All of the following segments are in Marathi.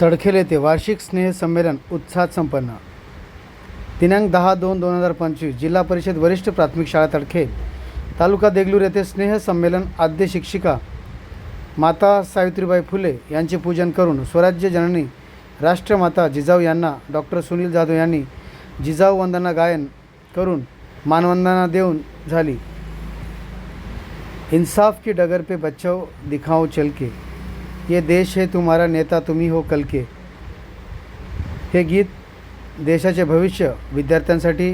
तडखेल येथे वार्षिक स्नेहसंमेलन उत्साहात संपन्न. दिनांक दहा दोन दोन हजार पंचवीस जिल्हा परिषद वरिष्ठ प्राथमिक शाळा तडखेल. तालुका देगलूर येथे स्नेहसंमेलन आद्य शिक्षिका माता सावित्रीबाई फुले यांचे पूजन करून स्वराज्य जननी राष्ट्रमाता जिजाऊ यांना डॉक्टर सुनील जाधव यांनी जिजाऊ वंदना गायन करून मानवंदना देऊन झाली. इंसाफ की डगर पे बच्चों दिखाओ चल के. ये देश है तुम्हारा नेता तुम्ही हो कल के। हे गीत देशाचे भविष्य विद्यार्थ्यांसाठी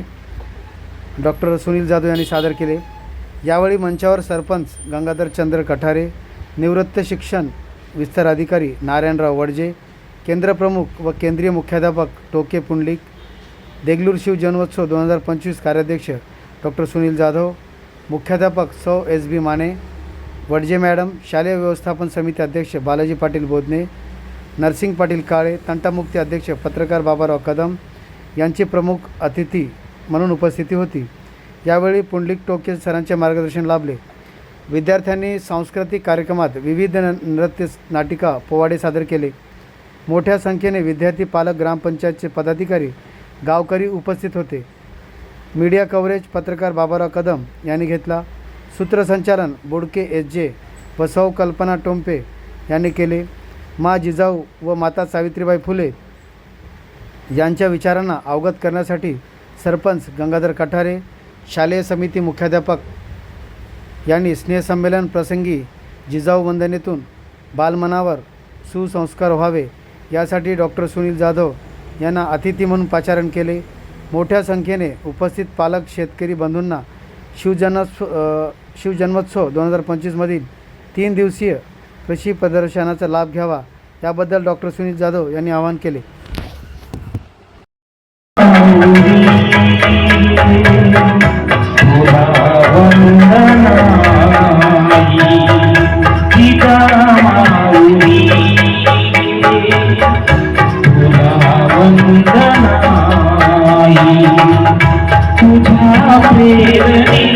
डॉक्टर सुनील जाधव यांनी सादर केले. यावेळी मंचावर सरपंच गंगाधर चंद्र कठारे निवृत्त शिक्षण विस्तार अधिकारी नारायणराव वडजे केंद्रप्रमुख व केंद्रीय मुख्याध्यापक टोके पुंडलिक देगलूर शिव जन्मोत्सव दोन हजार पंचवीस कार्याध्यक्ष डॉक्टर सुनील जाधव मुख्याध्यापक सौ S B Mane Wadje madam शालेय व्यवस्थापन समिती अध्यक्ष बालाजी पाटील बोधने नरसिंग पाटील काळे तंटामुक्ती अध्यक्ष पत्रकार बाबाराव कदम यांची प्रमुख अतिथी म्हणून उपस्थिती होती. यावेळी पुंडलिक टोके सरांचे मार्गदर्शन लाभले. विद्यार्थ्यांनी सांस्कृतिक कार्यक्रमात विविध न नृत्य नाटिका पोवाडे सादर केले. मोठ्या संख्येने विद्यार्थी पालक ग्रामपंचायतचे पदाधिकारी गावकरी उपस्थित होते. मीडिया कव्हरेज पत्रकार बाबाराव कदम यांनी घेतला. सूत्रसंचालन बोडके एस जे व कल्पना टोंपे यांनी केले. मा जिजाऊ व माता सावित्रीबाई फुले यांच्या विचारांना अवगत करण्यासाठी सरपंच गंगाधर कठारे शालेय समिती मुख्याध्यापक यांनी स्नेहसंमेलन प्रसंगी जिजाऊ वंदनेतून बालमनावर सुसंस्कार व्हावे यासाठी डॉक्टर सुनील जाधव यांना अतिथी म्हणून पाचारण केले. मोठ्या संख्येने उपस्थित पालक शेतकरी बंधूंना शिवजन्मोत्सव शिवजन्मोत्सव दोन हजार पंचवीसमधील तीन दिवसीय कृषी प्रदर्शनाचा लाभ घ्यावा याबद्दल डॉक्टर सुनील जाधव यांनी आवाहन केले Thank you. दिशा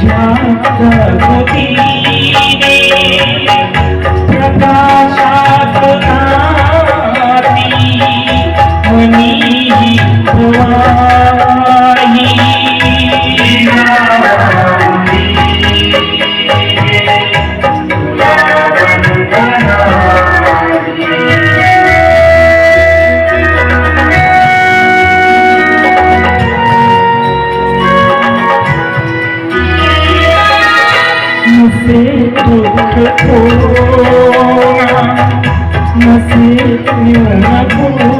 तुझ्या प्रगतीने प्रकाशात नाती मनी na nascer na cor.